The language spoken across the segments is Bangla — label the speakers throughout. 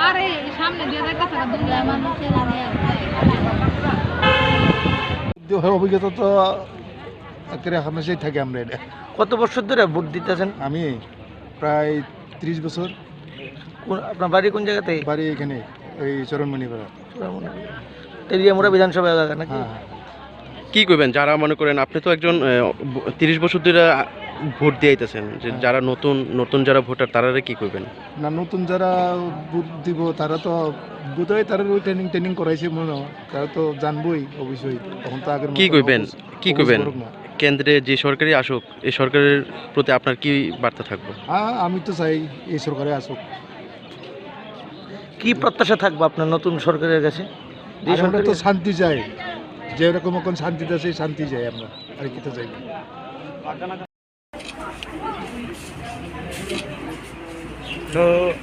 Speaker 1: আরে সামনে দিয়ে দেখতেছে না মানুষের
Speaker 2: অভিজ্ঞতা তো একেবারে হামেশাই থাকে আমরা এটা।
Speaker 3: কত বছর ধরে ভোট দিতেছেন?
Speaker 2: আমি প্রায় ত্রিশ বছর।
Speaker 3: কোন আপনার বাড়ি কোন জায়গাতে?
Speaker 2: বাড়ি এখানে এই চরণমণিপাড়া।
Speaker 3: তেলিয়ামুড়া বিধানসভা এলাকা নাকি?
Speaker 2: হ্যাঁ হ্যাঁ।
Speaker 4: কি করবেন যারা মনে করেন আপনি তো একজন তিরিশ বছর ধরে আ, ভোট দিয়ে আইতেছেন যে
Speaker 2: হ্যাঁ।
Speaker 4: যারা নতুন নতুন যারা ভোটার তারা কি করবেন?
Speaker 2: না নতুন যারা বুথ দিব তারা তো বোধহয় তারা ওই ট্রেনিং ট্রেনিং করাইছে মনে হয়। তারা তো জানবই অবশ্যই। তখন তো আগের
Speaker 4: কি করবেন কি করবেন কেন্দ্রে যে সরকারি আসুক এই সরকারের প্রতি আপনার কি বার্তা থাকবে?
Speaker 2: হ্যাঁ আমি তো চাই এই সরকারে আসুক।
Speaker 3: কি প্রত্যাশা থাকবে আপনার নতুন সরকারের কাছে?
Speaker 2: আমরা তো শান্তি চাই। যেরকম এখন শান্তিতে আছে শান্তি চাই আমরা। আর কি তো চাই? না।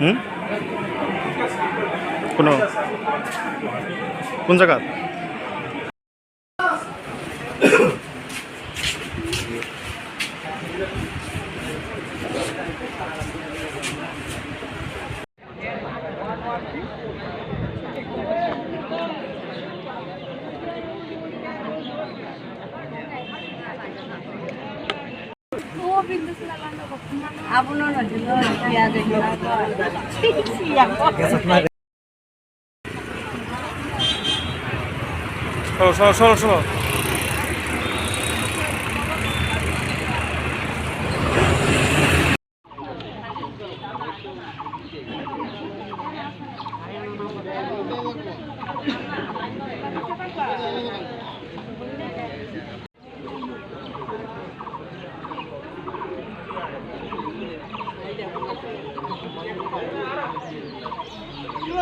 Speaker 4: হুম? কোনো কোন জায়গা? সরো সরো সরো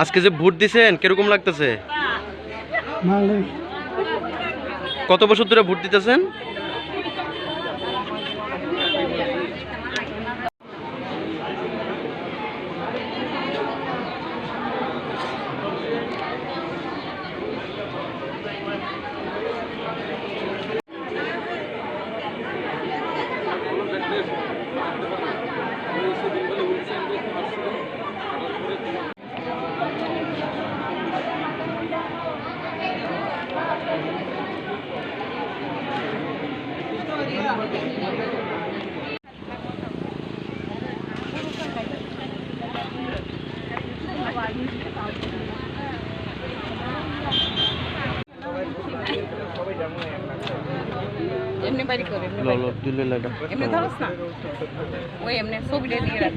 Speaker 4: আজকে যে ভোট দিছেন কীরকম লাগতেছে? কত বছর ধরে ভোট দিতেছেন?
Speaker 1: এমনি বাড়ি করে এমনি
Speaker 4: লো লো দিলে লাইটা।
Speaker 1: এমনি ধরস না? ওই এমনি ছবিটা দিয়ে রাখ।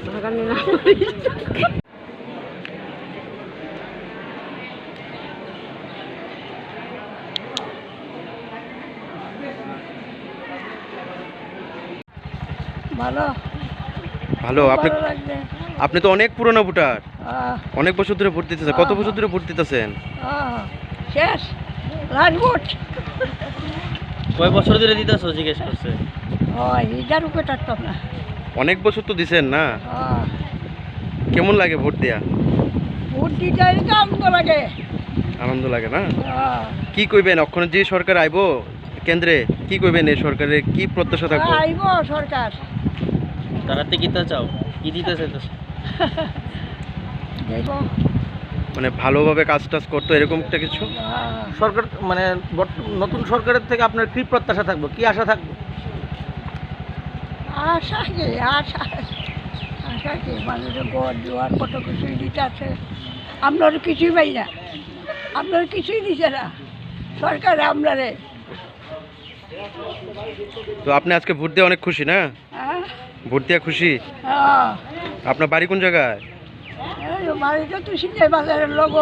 Speaker 1: ভালো।
Speaker 4: ভালো আপনি আপনি তো অনেক পুরনো ভোটার। অনেক বছর ধরে ভোট দিতেছেন। কত বছর ধরে ভোট দিতেছেন?
Speaker 1: শেষ। রাজভোট
Speaker 3: কয় বছর ধরে দিতেছো জিজ্ঞেস করছে।
Speaker 1: ওই ইজার উপরে থাকতাম না
Speaker 4: অনেক বছর তো দিছেন না? কেমন লাগে ভোট দেয়া?
Speaker 1: ভোট দিতে আনন্দ লাগে।
Speaker 4: আনন্দ লাগে না? কি কইবেন? অক্ষণ যে সরকার আইবো কেন্দ্রে কি করবেন এই সরকারের কি প্রত্যাশা থাকব
Speaker 1: আইব সরকার।
Speaker 3: তারাতে কিতা চাও? কি দিতে চাইতেছো?
Speaker 1: দেখো
Speaker 4: মানে ভালোভাবে কাজ টাজ করতো এরকম একটা কিছু
Speaker 3: সরকার মানে বর্ত- নতুন সরকারের থেকে আপনার কি প্রত্যাশা থাকবে? কি আশা থাকবে?
Speaker 5: আশা কি আশা। আশা কি মানুষের গড় জোয়ার কত কিছুই দিতে আছে। আপনার কিছুই পাই না। আপনার কিছুই দিছে না। সরকার আপনারে
Speaker 4: তো আপনি আজকে ভোট দিয়ে অনেক খুশি না?
Speaker 5: হ্যাঁ।
Speaker 4: ভোট দিয়ে খুশি?
Speaker 5: হ্যাঁ।
Speaker 4: আপনার বাড়ি কোন জায়গায়?
Speaker 5: বাড়িতে তো সিংহে বাজারের লোক